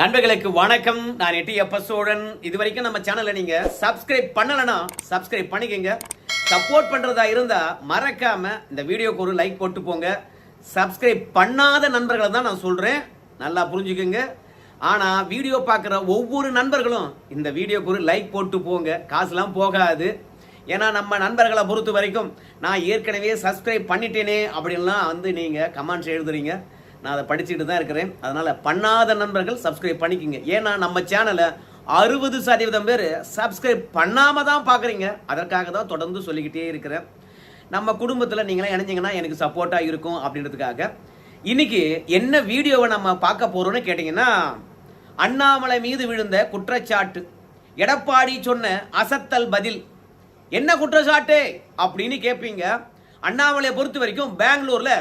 நண்பர்களுக்கு வணக்கம். நான் எட்டி எப்ப சோழன் இது வரைக்கும் நம்ம சேனலை நீங்க சப்ஸ்கிரைப் பண்ணலனா சப்ஸ்கிரைப் பண்ணிக்கங்க. சப்போர்ட் பண்றதா இருந்தா மறக்காம இந்த வீடியோக்கு ஒரு லைக் போட்டு போங்க. சப்ஸ்கிரைப் பண்ணாத நண்பர்களை தான் நான் சொல்றேன். நல்லா புரிஞ்சுக்கோங்க. ஆனா வீடியோ பார்க்குற ஒவ்வொரு நண்பர்களும் இந்த வீடியோக்கு ஒரு லைக் போட்டு போங்க. காசுலாம் போகாது. ஏன்னா நம்ம நண்பர்களை பொறுத்த வரைக்கும் நான் ஏற்கனவே சப்ஸ்கிரைப் பண்ணிட்டேனே அப்படின்லாம் வந்து நீங்கள் கமெண்ட்ஸ் எழுதுறீங்க. நான் அதை படிச்சுட்டு தான் இருக்கிறேன். அதனால் பண்ணாத நண்பர்கள் சப்ஸ்கிரைப் பண்ணிக்கோங்க. ஏன்னா நம்ம சேனலை அறுபது சதவீதம் பேர் சப்ஸ்கிரைப் பண்ணாமல் தான் பார்க்குறீங்க அதற்காக தான் தொடர்ந்து சொல்லிக்கிட்டே இருக்கிறேன். நம்ம குடும்பத்தில் நீங்களாம் இணைஞ்சிங்கன்னா எனக்கு சப்போர்ட்டாக இருக்கும் அப்படின்றதுக்காக. இன்றைக்கி என்ன வீடியோவை நம்ம பார்க்க போகிறோம்னு கேட்டிங்கன்னா அண்ணாமலை மீது விழுந்த குற்றச்சாட்டு. எடப்பாடி சொன்ன அசத்தல் பதில். என்ன குற்றச்சாட்டு? அப்படின்னு கேட்பீங்க அண்ணாமலையை பொறுத்த வரைக்கும் பெங்களூரில்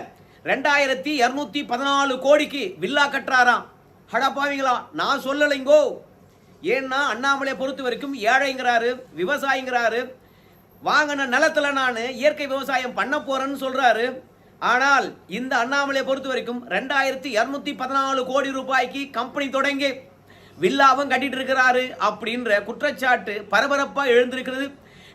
ரெண்டாயிரத்தி இரநூத்தி பதினாலு கோடிக்கு வில்லா கட்டுறாராம். ஹடப்பாவீங்களா நான் சொல்லலைங்கோ. ஏன்னா அண்ணாமலையை பொறுத்த வரைக்கும் ஏழைங்கிறாரு விவசாயிங்கிறாரு. வாங்கின நிலத்தில் நான் இயற்கை விவசாயம் பண்ண போறேன்னு சொல்றாரு. ஆனால் இந்த அண்ணாமலையை பொறுத்த வரைக்கும் ரெண்டாயிரத்தி இரநூத்தி பதினாலு கோடி ரூபாய்க்கு கம்பெனி தொடங்கி வில்லாவும் கட்டிட்டு இருக்கிறாரு அப்படின்ற குற்றச்சாட்டு பரபரப்பாக எழுந்திருக்கிறது.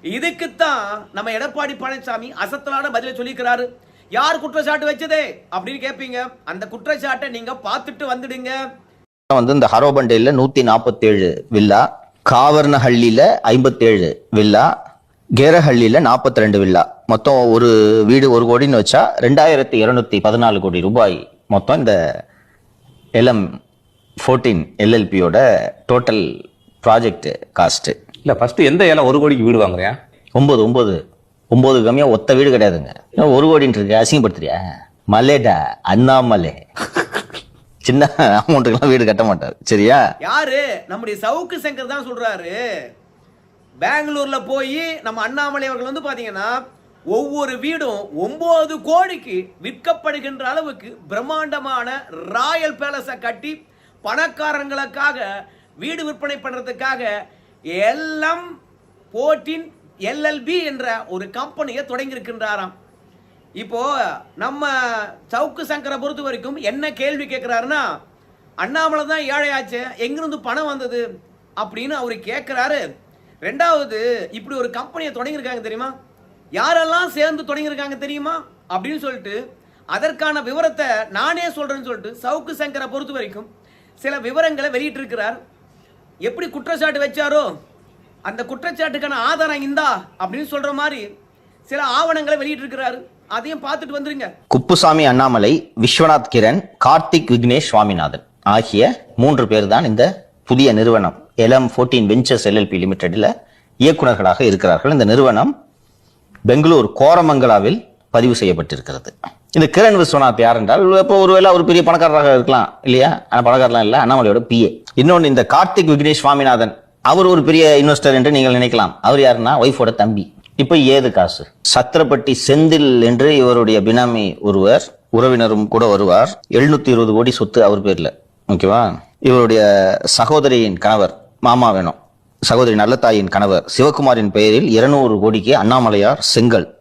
இதுக்குத்தான் நம்ம எடப்பாடி பழனிசாமி அசத்தலான பதிலை சொல்லிக்கிறாரு யார் குற்றச்சாட்டு வச்சதே அப்படின்னு கேட்பீங்க அந்த குற்றச்சாட்டை நீங்க பார்த்துட்டு வந்துடுங்க. வந்து இந்த ஹரோபண்டையில் நூத்தி நாற்பத்தேழு வில்லா காவர்னஹள்ளியில ஐம்பத்தேழு வில்லா கேரஹள்ளியில நாற்பத்தி ரெண்டு வில்லா. மொத்தம் ஒரு வீடு ஒரு கோடின்னு வச்சா ரெண்டாயிரத்தி இருநூத்தி பதினாலு கோடி ரூபாய் மொத்தம் இந்த எல்எம் ஃபோர்டீன் எல்எல்பியோட டோட்டல் ப்ராஜெக்ட் காஸ்ட் இல்ல ஃபர்ஸ்ட் எந்த ஏலம் ஒரு கோடிக்கு வீடு வாங்குறியா? ஒன்பது ஒன்பது. ஒன்பது கம்மியா ஒத்த வீடு கிடையாதுங்க. ஏன் ஒரு கோடின்னு இருக்கு? அசிங்கப்படுத்துறியா? மலேடா அண்ணாமலை. சின்ன அமௌண்ட்டுக்கெல்லாம் வீடு கட்ட மாட்டார். சரியா? யாரு? நம்முடைய சவுக்கு சங்கர் தான் சொல்றாரு. பெங்களூர்ல போய் நம்ம அண்ணாமலை அவர்கள் வந்து பாத்தீங்கன்னா ஒவ்வொரு வீடும் ஒன்பது கோடிக்கு விற்கப்படுகின்ற அளவுக்கு பிரம்மாண்டமான ராயல் பேலஸை கட்டி பணக்காரங்களுக்காக வீடு விற்பனை பண்ணுறதுக்காக எல்லாம் போட்டின் எல்எல்பி என்ற ஒரு கம்பெனியை தொடங்கியிருக்கின்றாராம். இப்போது இப்போ நம்ம சவுக்கு சங்கரை பொறுத்த வரைக்கும் என்ன கேள்வி கேட்குறாருன்னா அண்ணாமலை தான் ஏழையாச்சு எங்கிருந்து பணம் வந்தது? அப்படின்னு அவர் கேட்குறாரு. ரெண்டாவது இப்படி ஒரு கம்பெனியை தொடங்கியிருக்காங்க தெரியுமா? யாரெல்லாம் சேர்ந்து தொடங்கியிருக்காங்க தெரியுமா? அப்படின்னு சொல்லிட்டு அதற்கான விவரத்தை நானே சொல்கிறேன்னு சொல்லிட்டு சவுக்கு சங்கரை பொறுத்த வரைக்கும் சில விவரங்களை வெளியிட்டிருக்கிறார். எப்படி குற்றச்சாட்டு வச்சாரோ அந்த குற்றச்சாட்டுக்கான ஆதாரம் இந்தா அப்படின்னு சொல்ற மாதிரி சில ஆவணங்களை வெளியிட்டிருக்கிறாரு. அதையும் பார்த்துட்டு வந்துருங்க. குப்புசாமி அண்ணாமலை விஸ்வநாத் கிரண் கார்த்திக் விக்னேஷ் சுவாமிநாதன் ஆகிய மூன்று பேர் தான் இந்த புதிய நிறுவனம் எல்எம் ஃபோர்டீன் வெஞ்சர்ஸ் எல்எல்பி லிமிடெடில் இயக்குனர்களாக இருக்கிறார்கள். இந்த நிறுவனம் பெங்களூர் கோரமங்கலாவில் பதிவு செய்யப்பட்டிருக்கிறது. இந்த கிரண் விஸ்வநாத் யார் என்றால் இப்போ ஒருவேளை ஒரு பெரிய பணக்காரராக இருக்கலாம் இல்லையா? ஆனால் பணக்காரலாம் இல்லை அண்ணாமலையோட பிஏ இன்னொன்று இந்த கார்த்திக் விக்னேஷ் சுவாமிநாதன் அவர் ஒரு பெரிய இன்வெஸ்டர் என்று நீங்கள் நினைக்கலாம். அவர் யாருன்னா? ஒய்ஃபோட தம்பி. இப்ப ஏது காசு? சத்திரப்பட்டி செந்தில் என்று இவருடைய பினாமி ஒருவர் உறவினரும் கூட வருவார். எழுநூத்தி இருபது கோடி சொத்து அவர் பேர்ல. ஓகேவா இவருடைய சகோதரியின் கணவர் மாமா வேணும். சகோதரி நல்லத்தாயின் கணவர் சிவகுமாரின் பெயரில் இருநூறு கோடிக்கு அண்ணாமலையார் செங்கல்.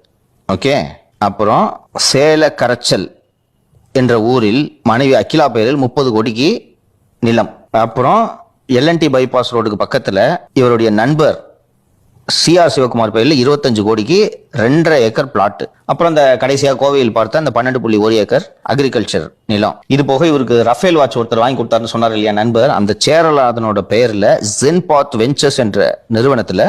ஓகே அப்புறம் சேல கரைச்சல் என்ற ஊரில் மனைவி அகிலா பெயரில் முப்பது கோடிக்கு நிலம். அப்புறம் எல்என்டி பைபாஸ் ரோடுக்கு பக்கத்தில் இவருடைய நண்பர் சிஆர் சிவகுமார் பெயரில் இருபத்தஞ்சு கோடிக்கு ரெண்டரை ஏக்கர் பிளாட் அப்புறம் அந்த கடைசியாக கோவையில் பார்த்த அந்த பன்னெண்டு புள்ளி ஒரு ஏக்கர் அக்ரிகல்ச்சர் நிலம். இது போக இவருக்கு ரஃபேல் வாட்ச் ஒருத்தர் வாங்கி கொடுத்தாருன்னு சொன்னார் இல்லையா நண்பர்? அந்த சேரலாதனோட பெயர்ல ஜென்பாத் வெஞ்சர்ஸ் என்ற நிறுவனத்தில்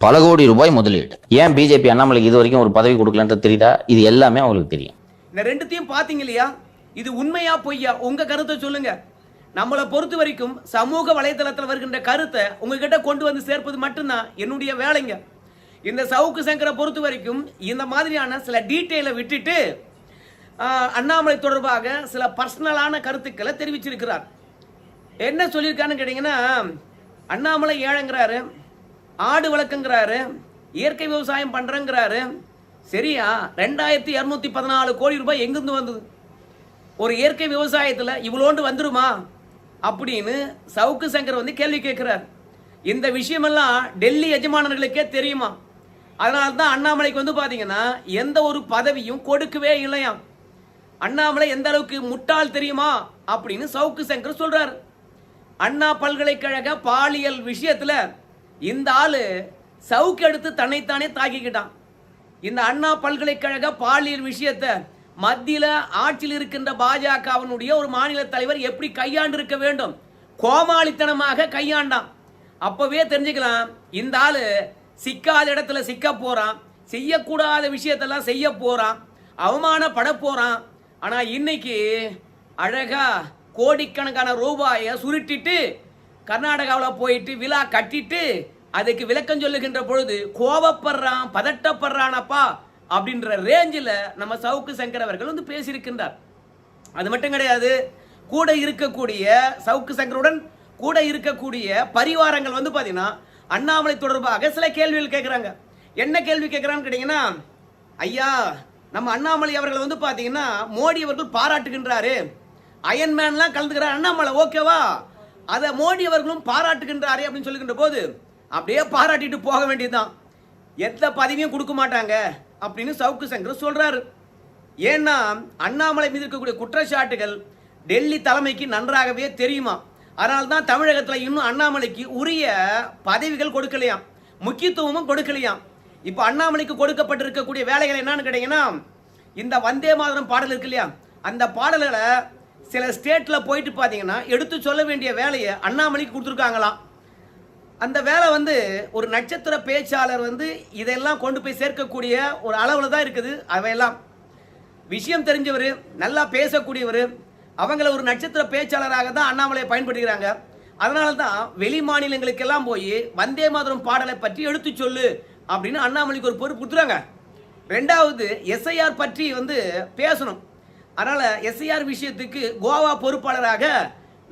பல கோடி ரூபாய் முதலீடு. ஏன் பிஜேபி அண்ணாமலைக்கு இது வரைக்கும் ஒரு பதவி கொடுக்கலன்றது தெரியுதா? இது எல்லாமே அவங்களுக்கு தெரியும். இந்த ரெண்டுத்தையும் பார்த்தீங்க இல்லையா? இது உண்மையா பொய்யா? உங்க கருத்தை சொல்லுங்க. நம்மளை பொறுத்த வரைக்கும் சமூக வலைதளத்தில் வருகின்ற கருத்தை உங்ககிட்ட கொண்டு வந்து சேர்ப்பது மட்டும்தான் என்னுடைய வேலைங்க. இந்த சவுக்கு சங்கரை பொறுத்த வரைக்கும் இந்த மாதிரியான சில டீட்டெயிலை விட்டுட்டு அண்ணாமலை தொடர்பாக சில பர்சனலான கருத்துக்களை தெரிவிச்சிருக்கிறார். என்ன சொல்லியிருக்கான்னு கேட்டிங்கன்னா அண்ணாமலை ஏழைங்கிறாரு ஆடு வளர்க்குங்கிறாரு இயற்கை விவசாயம் பண்ணுறேங்கிறாரு சரியா ரெண்டாயிரத்தி இரநூத்தி பதினாலு கோடி ரூபாய் எங்கிருந்து வந்தது? ஒரு இயற்கை விவசாயத்தில் இவ்வளோண்டு வந்துருமா? அப்படின்னு சவுக்கு சங்கர் வந்து கேள்வி கேட்கிறார். இந்த விஷயமெல்லாம் டெல்லி எஜமானர்களுக்கே தெரியுமா? அதனால தான் அண்ணாமலைக்கு வந்து பார்த்தீங்கன்னா எந்த ஒரு பதவியும் கொடுக்கவே இல்லையாம். அண்ணாமலை எந்த அளவுக்கு முட்டாள் தெரியுமா? அப்படின்னு சவுக்கு சங்கர் சொல்றார். அண்ணா பல்கலைக்கழக பாலியல் விஷயத்துல இந்த ஆளு சவுக்கு எடுத்து தன்னைத்தானே தாக்கிக்கிட்டான். இந்த அண்ணா பல்கலைக்கழக பாலியல் விஷயத்தை மத்தியில் ஆட்சியில் இருக்கின்ற பாஜகவினுடைய ஒரு மாநில தலைவர் எப்படி கையாண்டு இருக்க வேண்டும்? கோமாளித்தனமாக கையாண்டான். அப்பவே தெரிஞ்சுக்கலாம் இந்த ஆள் சிக்காத இடத்துல சிக்க போகிறான் செய்யக்கூடாத விஷயத்தெல்லாம் செய்ய போகிறான் அவமானப்பட போகிறான் ஆனால் இன்னைக்கு அழகா கோடிக்கணக்கான ரூபாயை சுருட்டிட்டு கர்நாடகாவில் போயிட்டு விழா கட்டிட்டு அதுக்கு விளக்கம் சொல்லுகின்ற பொழுது கோபப்படுறான் பதட்டப்படுறானப்பா. அப்படின்ற ரேஞ்சில் நம்ம சவுக்கு சங்கர் அவர்கள் வந்து பேசியிருக்கின்றார். அது மட்டும் கிடையாது கூட இருக்கக்கூடிய சவுக்கு சங்கருடன் கூட இருக்கக்கூடிய பரிவாரங்கள் வந்து பார்த்தீங்கன்னா அண்ணாமலை தொடர்பாக சில கேள்விகள் கேட்குறாங்க என்ன கேள்வி கேட்குறான்னு கேட்டிங்கன்னா ஐயா நம்ம அண்ணாமலை அவர்கள் வந்து பார்த்தீங்கன்னா மோடி அவர்கள் பாராட்டுகின்றாரு. அயன்மேன்லாம் கலந்துக்கிறார். அண்ணாமலை ஓகேவா? அதை மோடி அவர்களும் பாராட்டுகின்றாரே அப்படின்னு சொல்லுகின்ற போது அப்படியே பாராட்டிட்டு போக வேண்டியதுதான். எந்த பதவியும் கொடுக்க மாட்டாங்க. அப்படின்னு சவுக்கு சங்கர் சொல்றாரு. ஏன்னா அண்ணாமலை மீது இருக்கக்கூடிய குற்றச்சாட்டுகள் டெல்லி தலைமைக்கு நன்றாகவே தெரியுமா? அதனால தான் தமிழகத்தில் இன்னும் அண்ணாமலைக்கு உரிய பதவிகள் கொடுக்கலையாம். முக்கியத்துவமும் கொடுக்கலையாம். இப்போ அண்ணாமலைக்கு கொடுக்கப்பட்டிருக்கக்கூடிய வேலைகள் என்னன்னு கேட்டீங்கன்னா இந்த வந்தே மாதிரம் பாடல் இருக்கு இல்லையா? அந்த பாடல்களை சில ஸ்டேட்டில் போயிட்டு பார்த்தீங்கன்னா எடுத்து சொல்ல வேண்டிய வேலையை அண்ணாமலைக்கு கொடுத்துருக்காங்களாம். அந்த வேலை வந்து ஒரு நட்சத்திர பேச்சாளர் வந்து இதெல்லாம் கொண்டு போய் சேர்க்கக்கூடிய ஒரு அளவில் தான் இருக்குது அவையெல்லாம். விஷயம் தெரிஞ்சவர் நல்லா பேசக்கூடியவர் அவங்கள ஒரு நட்சத்திர பேச்சாளராக தான் அண்ணாமலையை பயன்படுத்துகிறாங்க. அதனால தான் வெளி மாநிலங்களுக்கெல்லாம் போய் வந்தே மாதரம் பாடலை பற்றி எடுத்து சொல்லு அப்படின்னு அண்ணாமலைக்கு ஒரு பொறுப்பு கொடுத்துறாங்க. ரெண்டாவது எஸ்ஐஆர் பற்றி வந்து பேசணும். அதனால் எஸ்ஐஆர் விஷயத்துக்கு கோவா பொறுப்பாளராக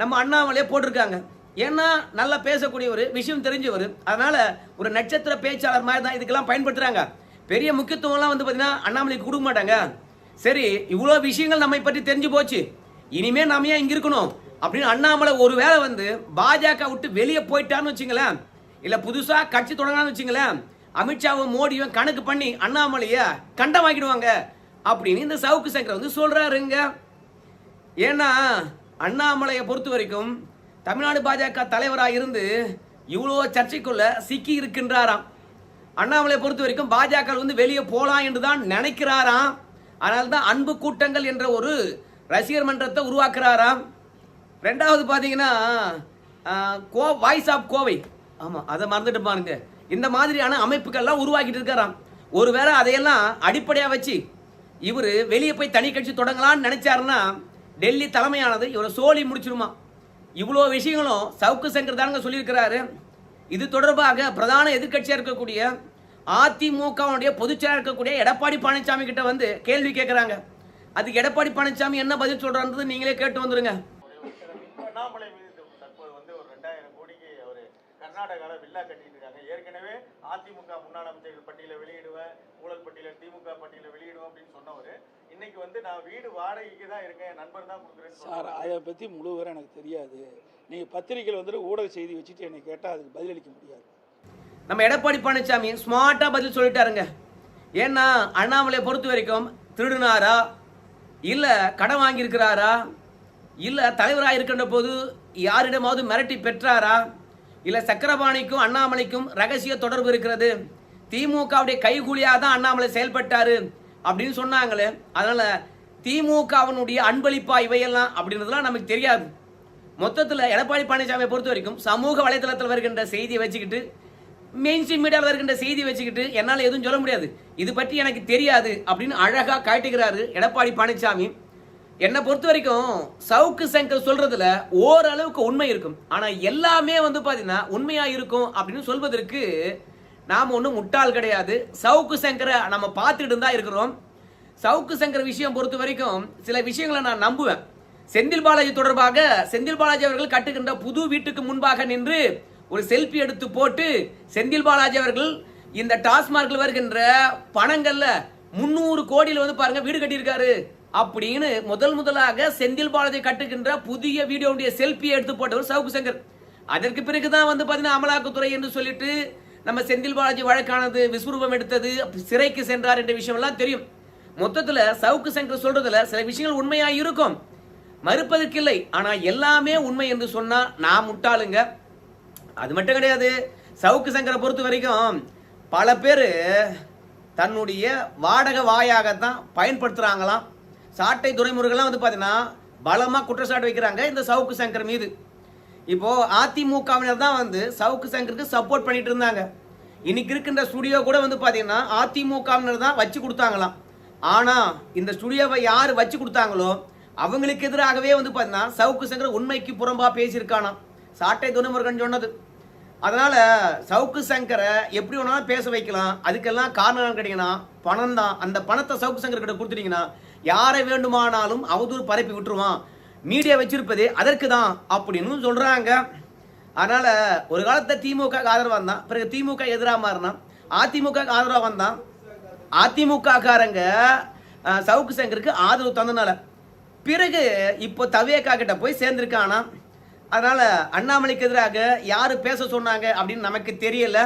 நம்ம அண்ணாமலையை போட்டிருக்காங்க. ஏன்னா நல்லா பேசக்கூடியவர் விஷயம் தெரிஞ்சவர். அதனால ஒரு நட்சத்திர பேச்சாளர் மாதிரி தான் இதுக்கெல்லாம் பயன்படுத்துறாங்க. பெரிய முக்கியத்துவம்லாம் வந்து பார்த்தீங்கன்னா அண்ணாமலைக்கு கொடுக்க மாட்டாங்க. சரி இவ்வளோ விஷயங்கள் நம்மை பற்றி தெரிஞ்சு போச்சு. இனிமே நம்ம ஏன் இங்கே இருக்கணும்? அப்படின்னு அண்ணாமலை ஒரு வேளை வந்து பாஜக விட்டு வெளியே போயிட்டான்னு வச்சுங்களேன். இல்லை புதுசாக கட்சி தொடங்கலாம்னு வச்சுங்களேன். அமித்ஷாவும் மோடியும் கணக்கு பண்ணி அண்ணாமலையை கண்டம் வாங்கிடுவாங்க. அப்படின்னு இந்த சவுக்கு சங்கர் வந்து சொல்கிறாருங்க ஏன்னா அண்ணாமலையை பொறுத்த வரைக்கும் தமிழ்நாடு பாஜக தலைவராக இருந்து இவ்வளோ சர்ச்சைக்குள்ள சிக்கி இருக்கின்றாராம். அண்ணாமலையை பொறுத்த வரைக்கும் பாஜக வந்து வெளியே போகலாம் என்று தான் நினைக்கிறாராம். அதனால தான் அன்பு கூட்டங்கள் என்ற ஒரு ரசிகர் மன்றத்தை உருவாக்குறாராம். ரெண்டாவது பார்த்தீங்கன்னா கோ வாய்ஸ் ஆஃப் கோவை. ஆமாம் அதை மறந்துட்டு பாருங்க. இந்த மாதிரியான அமைப்புகள்லாம் உருவாக்கிட்டு இருக்காராம். ஒருவேளை அதையெல்லாம் அடிப்படையாக வச்சு இவர் வெளியே போய் தனி கட்சி தொடங்கலாம்னு நினைச்சாருன்னா டெல்லி தலைமையானது இவரை சோழி முடிச்சிருமா? இவ்வளோ விஷயங்களும் சவுக்கு சங்கர் தானுங்க சொல்லியிருக்கிறாரு. இது தொடர்பாக பிரதான எதிர்க்கட்சியாக இருக்கக்கூடிய அதிமுகவுடைய பொதுச்செயலாளர் இருக்கக்கூடிய எடப்பாடி பழனிசாமி கிட்ட வந்து கேள்வி கேட்குறாங்க அதுக்கு எடப்பாடி பழனிசாமி என்ன பதில் சொல்கிறான்றது நீங்களே கேட்டு வந்துருங்க. கர்நாடகாவில் வில்லா கட்டிட்டு இருக்காங்க. ஏற்கனவே அதிமுக முன்னாள் அமைச்சர்கள் பட்டியலை வெளியிடுவேன் ஊழல் பட்டியலை திமுக பட்டியலை வெளியிடுவேன் அப்படின்னு சொன்னவர். இன்னைக்கு வந்து நான் வீடு வாடகைக்கு தான் இருக்கேன் என் நண்பர் தான் கொடுக்குறேன்னு சார். அதை பற்றி முழு விவரம் எனக்கு தெரியாது. நீங்கள் பத்திரிக்கையில் வந்துட்டு ஊடக செய்தி வச்சுட்டு என்னை கேட்டால் அதுக்கு பதிலளிக்க முடியாது. நம்ம எடப்பாடி பழனிசாமி ஸ்மார்ட்டா பதில் சொல்லிட்டாருங்க. ஏன்னா அண்ணாமலையை பொறுத்த வரைக்கும் திருடுனாரா? இல்ல கடன் வாங்கியிருக்கிறாரா? இல்ல தலைவராக இருக்கின்ற போது யாரிடமாவது மிரட்டி பெற்றாரா? இல்ல சக்கரபாணிக்கும் அண்ணாமலைக்கும் ரகசிய தொடர்பு இருக்கிறது. திமுகவுடைய கைகூலியாக தான் அண்ணாமலை செயல்பட்டாரு அப்படின்னு சொன்னாங்களே அதனால் திமுகவினுடைய அன்பளிப்பா இவையெல்லாம் அப்படின்றதுலாம் நமக்கு தெரியாது. மொத்தத்தில் எடப்பாடி பழனிசாமியை பொறுத்த வரைக்கும் சமூக வலைதளத்தில் வருகின்ற செய்தியை வச்சுக்கிட்டு மெயின் ஸ்ட்ரீம் மீடியாவில் வருகின்ற செய்தி வச்சுக்கிட்டு என்னால் எதுவும் சொல்ல முடியாது. இது பற்றி எனக்கு தெரியாது அப்படின்னு அழகாக காட்டுகிறாரு எடப்பாடி பழனிசாமி. என்னை பொறுத்த வரைக்கும் சவுக்கு சங்கர் சொல்றதுல ஓரளவுக்கு உண்மை இருக்கும். ஆனால் எல்லாமே வந்து பார்த்தீங்கன்னா உண்மையாக இருக்கும் அப்படின்னு சொல்வதற்கு நாம் ஒன்றும் முட்டாள் கிடையாது. சவுக்கு சங்கரை நம்ம பார்த்துட்டு தான் இருக்கிறோம். சவுக்கு சங்கர் விஷயம் பொறுத்த வரைக்கும் சில விஷயங்களை நான் நம்புவேன். செந்தில் பாலாஜி தொடர்பாக செந்தில் பாலாஜி அவர்கள் கட்டுகின்ற புது வீட்டுக்கு முன்பாக நின்று ஒரு செல்ஃபி எடுத்து போட்டு செந்தில் பாலாஜி அவர்கள் இந்த டாஸ்மார்க்கில் வருகின்ற பணங்கள்ல முந்நூறு கோடியில் வந்து பாருங்க வீடு கட்டியிருக்காரு அப்படின்னு முதல் முதலாக செந்தில் பாலாஜி கட்டுகின்ற புதிய வீடியோவுடைய செல்ஃபியை எடுத்து போட்டவர் சவுக்கு சங்கர். அதற்கு பிறகுதான் வந்து பார்த்தீங்கன்னா அமலாக்கத்துறை என்று சொல்லிட்டு நம்ம செந்தில் பாலாஜி வழக்கானது விஸ்வரூபம் எடுத்தது சிறைக்கு சென்றார் என்ற விஷயம் எல்லாம் தெரியும். மொத்தத்துல சவுக்கு சங்கர் சொல்றதுல சில விஷயங்கள் உண்மையா இருக்கும். மறுப்பதற்கில்லை. ஆனா எல்லாமே உண்மை என்று சொன்னா நான் முட்டாளுங்க. அது மட்டும் கிடையாது. சவுக்கு சங்கரை பொறுத்த வரைக்கும் பல பேர் தன்னுடைய வாடகை வாயாகத்தான் பயன்படுத்துறாங்களாம். சாட்டை துறைமுறைகள்லாம் வந்து பார்த்தீங்கன்னா பலமாக குற்றச்சாட்டு வைக்கிறாங்க இந்த சவுக்கு சங்கர் மீது. இப்போ அதிமுகவினர் தான் வந்து சவுக்கு சங்கருக்கு சப்போர்ட் பண்ணிட்டு இருந்தாங்க. இன்னைக்கு இருக்கின்ற ஸ்டுடியோ கூட வந்து பார்த்தீங்கன்னா அதிமுகவினர் தான் வச்சு கொடுத்தாங்களாம். ஆனா இந்த ஸ்டுடியோவை யார் வச்சு கொடுத்தாங்களோ அவங்களுக்கு எதிராகவே வந்து பார்த்தீங்கன்னா சவுக்கு சங்கர் உண்மைக்கு புறம்பா பேசியிருக்கானா சாட்டை துணைமுருகன் சொன்னது. அதனால சவுக்கு சங்கரை எப்படி வேணாலும் பேச வைக்கலாம். அதுக்கெல்லாம் காரணம் என்னன்னு கேட்டீங்கன்னா பணம் தான் அந்த பணத்தை சவுக்கு சங்கர் கிட்ட கொடுத்துட்டீங்கன்னா யாரை வேண்டுமானாலும் அவதூறு பரப்பி விட்டுருவான். மீடியா வச்சிருப்பது அதற்கு தான் அப்படின்னு சொல்றாங்க. அதனால ஒரு காலத்துல திமுக ஆதரவாக ஆதரவா இருந்தான். பிறகு திமுக எதிராக மாறினான் அதிமுக க்கு ஆதரவா வந்தான். அதிமுக காரங்க சவுக்கு சங்கருக்கு ஆதரவு தந்தனால. பிறகு இப்போ தவியக்கா கிட்ட போய் சேர்ந்துருக்கானா. அதனால அண்ணாமலைக்கு எதிராக யாரு பேச சொன்னாங்க அப்படின்னு நமக்கு தெரியல.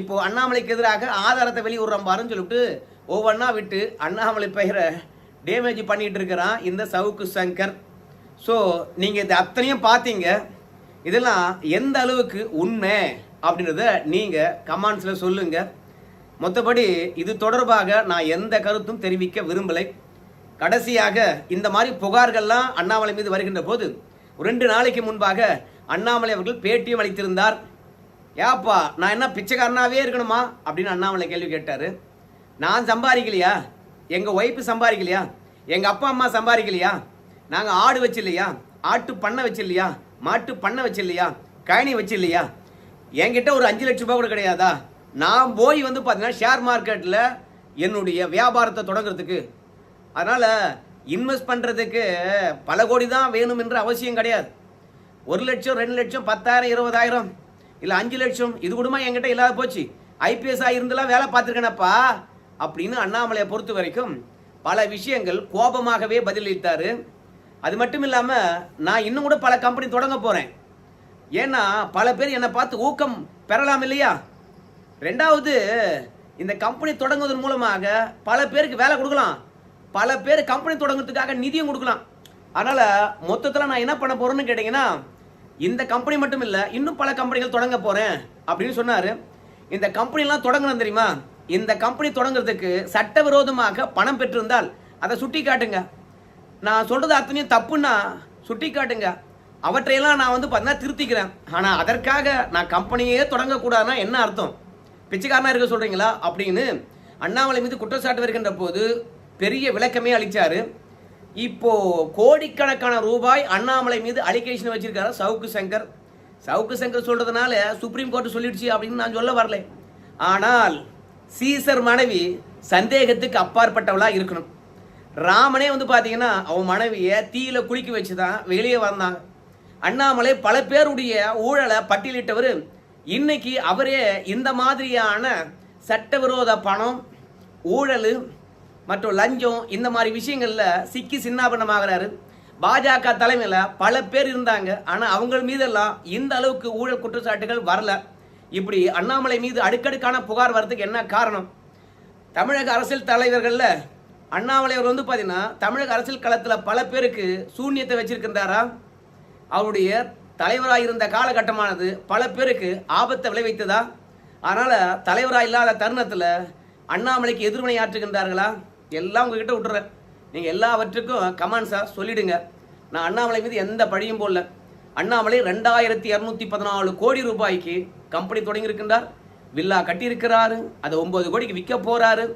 இப்போ அண்ணாமலைக்கு எதிராக ஆதாரத்தை வெளியிடுறோம் பாருன்னு சொல்லிட்டு ஒவ்வொன்றா விட்டு அண்ணாமலை பெயரை டேமேஜ் பண்ணிட்டு இருக்கிறான் இந்த சவுக்கு சங்கர். ஸோ நீங்கள் இது அத்தனையும் பார்த்தீங்க. இதெல்லாம் எந்த அளவுக்கு உண்மை அப்படின்றத நீங்கள் கமெண்ட்ஸில் சொல்லுங்கள் மொத்தபடி இது தொடர்பாக நான் எந்த கருத்தும் தெரிவிக்க விரும்பலை. கடைசியாக இந்த மாதிரி புகார்கள்லாம் அண்ணாமலை மீது வருகின்ற போது ரெண்டு நாளைக்கு முன்பாக அண்ணாமலை அவர்கள் பேட்டியும் அளித்திருந்தார். ஏப்பா நான் என்ன பிச்சைக்காரனாவே இருக்கணுமா? அப்படின்னு அண்ணாமலை கேள்வி கேட்டார். நான் சம்பாதிக்கலையா? எங்கள் ஒய்ஃபு சம்பாதிக்கலையா? எங்கள் அப்பா அம்மா சம்பாதிக்கலையா? நாங்கள் ஆடு வச்சில்லையா? ஆட்டு பண்ணை வச்சில்லையா? மாட்டு பண்ணை வச்சில்லையா? கழனி வச்சில்லையா? என்கிட்ட ஒரு அஞ்சு லட்ச ரூபாய் கூட கிடையாதா? நான் போய் வந்து பார்த்தீங்கன்னா ஷேர் மார்க்கெட்டில் என்னுடைய வியாபாரத்தை தொடங்குறதுக்கு. அதனால் இன்வெஸ்ட் பண்ணுறதுக்கு பல கோடி தான் வேணும் என்ற அவசியம் கிடையாது. ஒரு லட்சம் ரெண்டு லட்சம் பத்தாயிரம் இருபதாயிரம் இல்லை அஞ்சு லட்சம் இது கூடமா என்கிட்ட இல்லாத போச்சு. ஐபிஎஸ் இருந்தெல்லாம் வேலை பார்த்துருக்கேனப்பா அப்படின்னு அண்ணாமலையை பொறுத்த வரைக்கும் பல விஷயங்கள் கோபமாகவே பதிலளித்தார். அது மட்டும் இல்லாமல் நான் இன்னும் கூட பல கம்பெனி தொடங்க போகிறேன் ஏன்னா பல பேர் என்னை பார்த்து ஊக்கம் பெறலாம் இல்லையா? ரெண்டாவது இந்த கம்பெனி தொடங்குவதன் மூலமாக பல பேருக்கு வேலை கொடுக்கலாம். பல பேர் கம்பெனி தொடங்குறதுக்காக நிதியும் கொடுக்கலாம். அதனால் மொத்தத்தில் நான் என்ன பண்ண போகிறேன்னு கேட்டிங்கன்னா இந்த கம்பெனி மட்டும் இல்லை இன்னும் பல கம்பெனிகள் தொடங்க போகிறேன் அப்படின்னு சொன்னார். இந்த கம்பெனிலாம் தொடங்கணும் தெரியுமா? இந்த கம்பெனி தொடங்குறதுக்கு சட்டவிரோதமாக பணம் பெற்றிருந்தால் அதை சுட்டி காட்டுங்க நான் சொல்கிறது அத்தனையும் தப்புன்னா சுட்டி காட்டுங்க. அவற்றையெல்லாம் நான் வந்து பார்த்தீங்கன்னா திருத்திக்கிறேன். ஆனால் அதற்காக நான் கம்பெனியே தொடங்கக்கூடாதுன்னா என்ன அர்த்தம்? பிச்சைக்காரனாக இருக்க சொல்கிறீங்களா அப்படின்னு அண்ணாமலை மீது குற்றச்சாட்டு வருகின்ற போது பெரிய விளக்கமே அளித்தார் இப்போது கோடிக்கணக்கான ரூபாய் அண்ணாமலை மீது அலிகேஷன் வச்சுருக்காரு சவுக்கு சங்கர். சவுக்கு சங்கர் சொல்கிறதுனால சுப்ரீம் கோர்ட் சொல்லிடுச்சு அப்படின்னு நான் சொல்ல வரல. ஆனால் சீசர் மனைவி சந்தேகத்துக்கு அப்பாற்பட்டவளாக இருக்கணும். ராமனே வந்து பார்த்தீங்கன்னா அவன் மனைவியை தீயில குளிக்க வச்சு தான் வெளியே வந்தாங்க. அண்ணாமலை பல பேருடைய ஊழலை பட்டியலிட்டவர் இன்னைக்கு அவரே இந்த மாதிரியான சட்டவிரோத பணம் ஊழல் மற்றும் லஞ்சம் இந்த மாதிரி விஷயங்களில் சிக்கி சின்னாபனமாகிறாரு பாஜக தலைமையில் பல பேர் இருந்தாங்க. ஆனால் அவங்க மீதெல்லாம் இந்த அளவுக்கு ஊழல் குற்றச்சாட்டுகள் வரல. இப்படி அண்ணாமலை மீது அடுக்கடுக்கான புகார் வர்றதுக்கு என்ன காரணம்? தமிழக அரசியல் தலைவர்களில் அண்ணாமலை அவர் வந்து பார்த்தீங்கன்னா தமிழக அரசியல் களத்தில் பல பேருக்கு சூன்யத்தை வச்சிருக்கின்றாரா? அவருடைய தலைவராக இருந்த காலகட்டமானது பல பேருக்கு ஆபத்தை விளைவித்ததா? அதனால் தலைவராக இல்லாத தருணத்தில் அண்ணாமலைக்கு எதிர்வினை ஆற்றுகின்றார்களா? எல்லாம் உங்ககிட்ட விட்டுறேன். நீங்கள் எல்லாவற்றுக்கும் கமெண்ட்ஸாக சொல்லிடுங்க. நான் அண்ணாமலை மீது எந்த பழியும் போடல. அண்ணாமலை ரெண்டாயிரத்தி இரநூத்தி பதினாலு கோடி ரூபாய்க்கு கம்பெனி தொடங்கியிருக்கின்றார். வில்லா கட்டியிருக்கிறாரு. அதை ஒன்பது கோடிக்கு விற்க போகிறாரு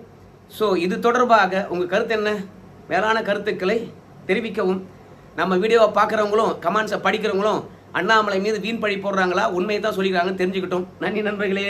ஸோ இது தொடர்பாக உங்கள் கருத்து என்ன? மேலான கருத்துக்களை தெரிவிக்கவும். நம்ம வீடியோவை பார்க்குறவங்களும் கமெண்ட்ஸை படிக்கிறவங்களும் அண்ணாமலை மீது வீண் பழி போடுறாங்களா? உண்மையை தான் சொல்லிக்கிறாங்கன்னு தெரிஞ்சுக்கிட்டோம். நன்றி நண்பர்களே.